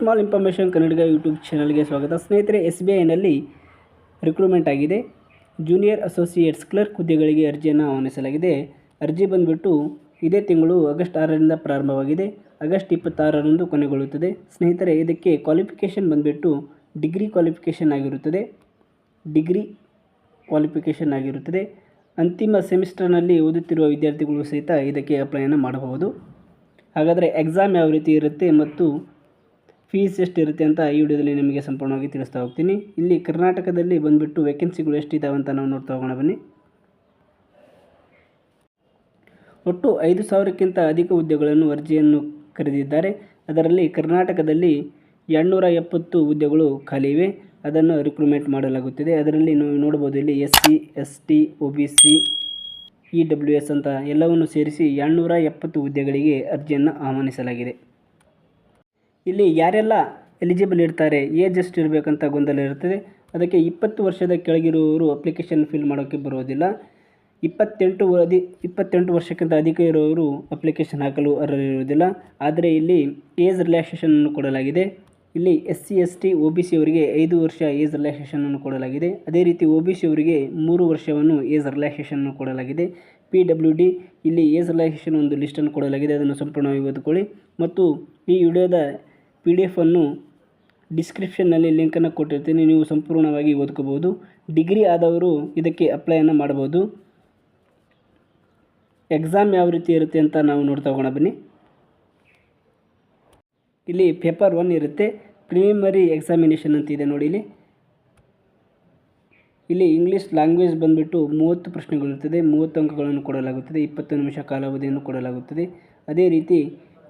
Small information ಕನ್ನಡಿಗ YouTube ಚಾನಲ್ಗೆ ಸ್ವಾಗತ. ಸ್ನೇಹಿತರೆ ಎಸ್ ಬಿ ಐನಲ್ಲಿ ರಿಕ್ರೂಟ್ಮೆಂಟ್ ಆಗಿದೆ. ಜೂನಿಯರ್ ಅಸೋಸಿಯೇಟ್ಸ್ ಕ್ಲರ್ಕ್ ಹುದ್ದೆಗಳಿಗೆ ಅರ್ಜಿಯನ್ನು ಆಹ್ವಾನಿಸಲಾಗಿದೆ. ಅರ್ಜಿ ಬಂದುಬಿಟ್ಟು ಇದೇ ತಿಂಗಳು ಆಗಸ್ಟ್ ಆರರಿಂದ ಪ್ರಾರಂಭವಾಗಿದೆ. ಆಗಸ್ಟ್ ಇಪ್ಪತ್ತಾರರಂದು ಕೊನೆಗೊಳ್ಳುತ್ತದೆ. ಸ್ನೇಹಿತರೆ, ಇದಕ್ಕೆ ಕ್ವಾಲಿಫಿಕೇಷನ್ ಬಂದುಬಿಟ್ಟು ಡಿಗ್ರಿ ಕ್ವಾಲಿಫಿಕೇಷನ್ ಆಗಿರುತ್ತದೆ. ಡಿಗ್ರಿ ಕ್ವಾಲಿಫಿಕೇಷನ್ ಆಗಿರುತ್ತದೆ. ಅಂತಿಮ ಸೆಮಿಸ್ಟರ್ನಲ್ಲಿ ಓದುತ್ತಿರುವ ವಿದ್ಯಾರ್ಥಿಗಳು ಸಹಿತ ಇದಕ್ಕೆ ಅಪ್ಲೈಯನ್ನು ಮಾಡಬಹುದು. ಹಾಗಾದರೆ ಎಕ್ಸಾಮ್ ಯಾವ ರೀತಿ ಇರುತ್ತೆ ಮತ್ತು ಫೀಸ್ ಎಷ್ಟು ಇರುತ್ತೆ ಅಂತ ಈ ವಿಡಿಯೋದಲ್ಲಿ ನಿಮಗೆ ಸಂಪೂರ್ಣವಾಗಿ ತಿಳಿಸ್ತಾ ಹೋಗ್ತೀನಿ. ಇಲ್ಲಿ ಕರ್ನಾಟಕದಲ್ಲಿ ಬಂದುಬಿಟ್ಟು ವೇಕೆನ್ಸಿಗಳು ಎಷ್ಟಿದ್ದಾವೆ ಅಂತ ನಾವು ನೋಡ್ತಾ ಹೋಗೋಣ, ಬನ್ನಿ. ಒಟ್ಟು ಐದು ಸಾವಿರಕ್ಕಿಂತ ಅಧಿಕ ಹುದ್ದೆಗಳನ್ನು ಅರ್ಜಿಯನ್ನು ಕರೆದಿದ್ದಾರೆ. ಅದರಲ್ಲಿ ಕರ್ನಾಟಕದಲ್ಲಿ ಎರಡುನೂರ ಎಪ್ಪತ್ತು ಹುದ್ದೆಗಳು ಖಾಲಿ ಇವೆ. ಅದನ್ನು ರಿಕ್ರೂಟ್ಮೆಂಟ್ ಮಾಡಲಾಗುತ್ತಿದೆ. ಅದರಲ್ಲಿ ನೀವು ನೋಡ್ಬೋದು ಇಲ್ಲಿ S C S T O B C E W S ಅಂತ ಎಲ್ಲವನ್ನು ಸೇರಿಸಿ ಎರಡುನೂರ ಎಪ್ಪತ್ತು ಹುದ್ದೆಗಳಿಗೆ ಅರ್ಜಿಯನ್ನು ಆಹ್ವಾನಿಸಲಾಗಿದೆ. ಇಲ್ಲಿ ಯಾರೆಲ್ಲ ಎಲಿಜಿಬಲ್ ಇರ್ತಾರೆ ಏಜ್ ಎಷ್ಟು ಇರಬೇಕಂತ ಗೊಂದಲ ಇರ್ತದೆ. ಅದಕ್ಕೆ ಇಪ್ಪತ್ತು ವರ್ಷದ ಕೆಳಗಿರುವವರು ಅಪ್ಲಿಕೇಶನ್ ಫಿಲ್ ಮಾಡೋಕ್ಕೆ ಬರೋದಿಲ್ಲ. ಇಪ್ಪತ್ತೆಂಟು ಅಧಿ ಇಪ್ಪತ್ತೆಂಟು ವರ್ಷಕ್ಕಿಂತ ಅಧಿಕ ಇರುವವರು ಅಪ್ಲಿಕೇಶನ್ ಹಾಕಲು ಅರ್ಹರಿರುವುದಿಲ್ಲ. ಆದರೆ ಇಲ್ಲಿ ಏಜ್ ರಿಲ್ಯಾಕ್ಸೇಷನನ್ನು ಕೊಡಲಾಗಿದೆ. ಇಲ್ಲಿ S C S T O B C ಅವರಿಗೆ ಐದು ವರ್ಷ ಏಜ್ ರಿಲ್ಯಾಕ್ಸೇಷನನ್ನು ಕೊಡಲಾಗಿದೆ. ಅದೇ ರೀತಿ ಒ ಬಿ ಸಿ ಅವರಿಗೆ ಮೂರು ವರ್ಷವನ್ನು ಏಜ್ ರಿಲ್ಯಾಕ್ಸೇಷನನ್ನು ಕೊಡಲಾಗಿದೆ. ಪಿ ಡಬ್ಲ್ಯೂ ಡಿ ಇಲ್ಲಿ ಏಜ್ ರಿಲ್ಯಾಕ್ಸೇಷನ್ ಒಂದು ಲಿಸ್ಟನ್ನು ಕೊಡಲಾಗಿದೆ. ಅದನ್ನು ಸಂಪೂರ್ಣವಾಗಿ ಓದ್ಕೊಳ್ಳಿ. ಮತ್ತು ಈ ವಿಡಿಯೋದ ಪಿ ಡಿ ಎಫನ್ನು ಡಿಸ್ಕ್ರಿಪ್ಷನ್ನಲ್ಲಿ ಲಿಂಕನ್ನು ಕೊಟ್ಟಿರ್ತೀನಿ. ನೀವು ಸಂಪೂರ್ಣವಾಗಿ ಓದ್ಕೋಬೋದು ಡಿಗ್ರಿ ಆದವರು ಇದಕ್ಕೆ ಅಪ್ಲೈಯನ್ನು ಮಾಡ್ಬೋದು ಎಕ್ಸಾಮ್ ಯಾವ ರೀತಿ ಇರುತ್ತೆ ಅಂತ ನಾವು ನೋಡ್ತಾ ಹೋಗೋಣ. ಬನ್ನಿ. ಇಲ್ಲಿ ಪೇಪರ್ ಒನ್ ಇರುತ್ತೆ. ಪ್ರಿಲಿಮಿನರಿ ಎಕ್ಸಾಮಿನೇಷನ್ ಅಂತ ಇದೆ ನೋಡಿ ಇಲ್ಲಿ. ಇಲ್ಲಿ ಇಂಗ್ಲೀಷ್ ಲ್ಯಾಂಗ್ವೇಜ್ ಬಂದುಬಿಟ್ಟು ಮೂವತ್ತು ಪ್ರಶ್ನೆಗಳಿರ್ತದೆ. ಮೂವತ್ತು ಅಂಕಗಳನ್ನು ಕೊಡಲಾಗುತ್ತದೆ. ಇಪ್ಪತ್ತು ನಿಮಿಷ ಕಾಲಾವಧಿಯನ್ನು ಕೊಡಲಾಗುತ್ತದೆ. ಅದೇ ರೀತಿ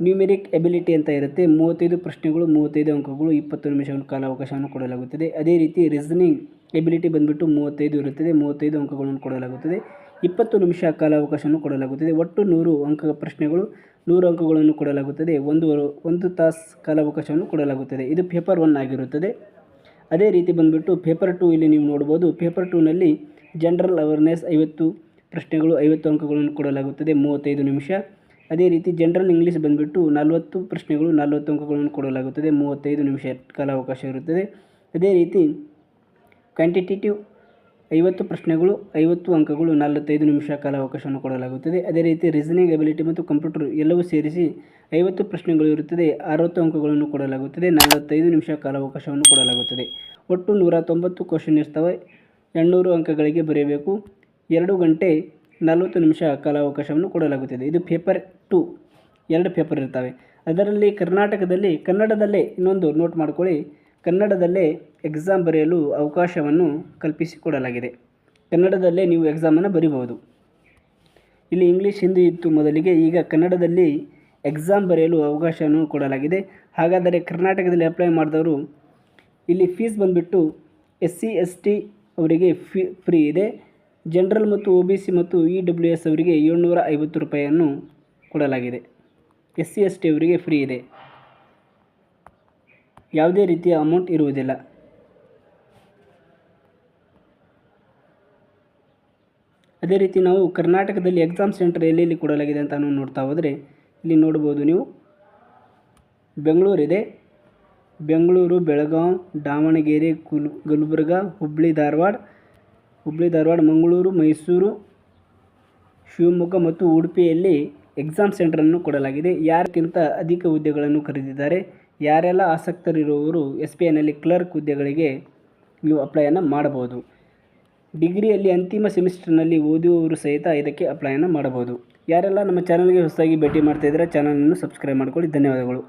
ನ್ಯೂಮೆರಿಕ್ ಎಬಿಲಿಟಿ ಅಂತ ಇರುತ್ತೆ. ಮೂವತ್ತೈದು ಪ್ರಶ್ನೆಗಳು, ಮೂವತ್ತೈದು ಅಂಕಗಳು, ಇಪ್ಪತ್ತು ನಿಮಿಷಗಳ ಕಾಲಾವಕಾಶವನ್ನು ಕೊಡಲಾಗುತ್ತದೆ. ಅದೇ ರೀತಿ ರೀಸನಿಂಗ್ ಎಬಿಲಿಟಿ ಬಂದುಬಿಟ್ಟು ಮೂವತ್ತೈದು ಇರುತ್ತದೆ. ಮೂವತ್ತೈದು ಅಂಕಗಳನ್ನು ಕೊಡಲಾಗುತ್ತದೆ. ಇಪ್ಪತ್ತು ನಿಮಿಷ ಕಾಲಾವಕಾಶವನ್ನು ಕೊಡಲಾಗುತ್ತದೆ. ಒಟ್ಟು ನೂರು ಅಂಕ ಪ್ರಶ್ನೆಗಳು, ನೂರು ಅಂಕಗಳನ್ನು ಕೊಡಲಾಗುತ್ತದೆ. ಒಂದು ಒಂದು ತಾಸು ಕಾಲಾವಕಾಶವನ್ನು ಕೊಡಲಾಗುತ್ತದೆ. ಇದು ಪೇಪರ್ ಒನ್ ಆಗಿರುತ್ತದೆ. ಅದೇ ರೀತಿ ಬಂದುಬಿಟ್ಟು ಪೇಪರ್ ಟು ಇಲ್ಲಿ ನೀವು ನೋಡ್ಬೋದು. ಪೇಪರ್ ಟೂನಲ್ಲಿ ಜನರಲ್ ಅವೇರ್ನೆಸ್ ಐವತ್ತು ಪ್ರಶ್ನೆಗಳು, ಐವತ್ತು ಅಂಕಗಳನ್ನು ಕೊಡಲಾಗುತ್ತದೆ. ಮೂವತ್ತೈದು ನಿಮಿಷ. ಅದೇ ರೀತಿ ಜನರಲ್ ಇಂಗ್ಲೀಷ್ ಬಂದುಬಿಟ್ಟು ನಲವತ್ತು ಪ್ರಶ್ನೆಗಳು, ನಲವತ್ತು ಅಂಕಗಳನ್ನು ಕೊಡಲಾಗುತ್ತದೆ. ಮೂವತ್ತೈದು ನಿಮಿಷ ಕಾಲಾವಕಾಶ ಇರುತ್ತದೆ. ಅದೇ ರೀತಿ ಕ್ವಾಂಟಿಟೇಟಿವ್ ಐವತ್ತು ಪ್ರಶ್ನೆಗಳು, ಐವತ್ತು ಅಂಕಗಳು, ನಲವತ್ತೈದು ನಿಮಿಷ ಕಾಲಾವಕಾಶವನ್ನು ಕೊಡಲಾಗುತ್ತದೆ. ಅದೇ ರೀತಿ ರೀಸನಿಂಗ್ ಎಬಿಲಿಟಿ ಮತ್ತು ಕಂಪ್ಯೂಟರ್ ಎಲ್ಲವೂ ಸೇರಿಸಿ ಐವತ್ತು ಪ್ರಶ್ನೆಗಳು ಇರುತ್ತದೆ. ಅರವತ್ತು ಅಂಕಗಳನ್ನು ಕೊಡಲಾಗುತ್ತದೆ. ನಲವತ್ತೈದು ನಿಮಿಷ ಕಾಲಾವಕಾಶವನ್ನು ಕೊಡಲಾಗುತ್ತದೆ. ಒಟ್ಟು ನೂರ ತೊಂಬತ್ತು ಕ್ವಶನ್ ಇರ್ತವೆ. ಎಂಟುನೂರು ಅಂಕಗಳಿಗೆ ಬರೆಯಬೇಕು. ಎರಡು ಗಂಟೆ ನಲವತ್ತು ನಿಮಿಷ ಕಾಲಾವಕಾಶವನ್ನು ಕೊಡಲಾಗುತ್ತದೆ. ಇದು ಪೇಪರ್ ಟು. ಎರಡು ಪೇಪರ್ ಇರ್ತವೆ ಅದರಲ್ಲಿ ಕರ್ನಾಟಕದಲ್ಲಿ, ಕನ್ನಡದಲ್ಲೇ ಇನ್ನೊಂದು ನೋಟ್ ಮಾಡಿಕೊಳ್ಳಿ. ಕನ್ನಡದಲ್ಲೇ ಎಕ್ಸಾಮ್ ಬರೆಯಲು ಅವಕಾಶವನ್ನು ಕಲ್ಪಿಸಿಕೊಡಲಾಗಿದೆ. ಕನ್ನಡದಲ್ಲೇ ನೀವು ಎಕ್ಸಾಮನ್ನು ಬರಿಬಹುದು. ಇಲ್ಲಿ ಇಂಗ್ಲೀಷ್, ಹಿಂದಿ ಇತ್ತು ಮೊದಲಿಗೆ. ಈಗ ಕನ್ನಡದಲ್ಲಿ ಎಕ್ಸಾಮ್ ಬರೆಯಲು ಅವಕಾಶವನ್ನು ಕೊಡಲಾಗಿದೆ. ಹಾಗಾದರೆ ಕರ್ನಾಟಕದಲ್ಲಿ ಅಪ್ಲೈ ಮಾಡಿದವರು, ಇಲ್ಲಿ ಫೀಸ್ ಬಂದುಬಿಟ್ಟು ಎಸ್ ಸಿ ಎಸ್ ಟಿ ಅವರಿಗೆ ಫೀ ಫ್ರೀ ಇದೆ. ಜನರಲ್ ಮತ್ತು ಒ ಬಿ ಸಿ ಮತ್ತು ಇ ಡಬ್ಲ್ಯೂ ಎಸ್ ಅವರಿಗೆ ಏಳ್ನೂರ ಐವತ್ತು ರೂಪಾಯಿಯನ್ನು ಕೊಡಲಾಗಿದೆ. ಎಸ್ ಸಿ ಎಸ್ ಟಿ ಅವರಿಗೆ ಫ್ರೀ ಇದೆ. ಯಾವುದೇ ರೀತಿಯ ಅಮೌಂಟ್ ಇರುವುದಿಲ್ಲ. ಅದೇ ರೀತಿ ನಾವು ಕರ್ನಾಟಕದಲ್ಲಿ ಎಕ್ಸಾಮ್ ಸೆಂಟರ್ ಎಲ್ಲೆಲ್ಲಿ ಕೊಡಲಾಗಿದೆ ಅಂತ ನಾವು ನೋಡ್ತಾ ಹೋದರೆ ಇಲ್ಲಿ ನೋಡ್ಬೋದು ನೀವು. ಬೆಂಗಳೂರಿದೆ. ಬೆಂಗಳೂರು ಬೆಳಗಾವಿ ದಾವಣಗೆರೆ, ಕುಲ್, ಗುಲ್ಬರ್ಗ ಹುಬ್ಬಳ್ಳಿ ಧಾರವಾಡ ಹುಬ್ಬಳ್ಳಿ ಧಾರವಾಡ, ಮಂಗಳೂರು, ಮೈಸೂರು, ಶಿವಮೊಗ್ಗ ಮತ್ತು ಉಡುಪಿಯಲ್ಲಿ ಎಕ್ಸಾಮ್ ಸೆಂಟರನ್ನು ಕೊಡಲಾಗಿದೆ. ಯಾರಕ್ಕಿಂತ ಅಧಿಕ ಹುದ್ದೆಗಳನ್ನು ಕರೆದಿದ್ದಾರೆ ಯಾರೆಲ್ಲ ಆಸಕ್ತರಿರುವವರು ಎಸ್ ಪಿ ಐನಲ್ಲಿ ಕ್ಲರ್ಕ್ ಹುದ್ದೆಗಳಿಗೆ ನೀವು ಅಪ್ಲೈಯನ್ನು ಮಾಡಬಹುದು. ಡಿಗ್ರಿಯಲ್ಲಿ ಅಂತಿಮ ಸೆಮಿಸ್ಟರ್ನಲ್ಲಿ ಓದುವವರು ಸಹಿತ ಇದಕ್ಕೆ ಅಪ್ಲೈಯನ್ನು ಮಾಡಬಹುದು. ಯಾರೆಲ್ಲ ನಮ್ಮ ಚಾನಲ್ಗೆ ಹೊಸದಾಗಿ ಭೇಟಿ ಮಾಡ್ತಾಯಿದ್ರೆ ಚಾನಲನ್ನು ಸಬ್ಸ್ಕ್ರೈಬ್ ಮಾಡ್ಕೊಳ್ಳಿ. ಧನ್ಯವಾದಗಳು.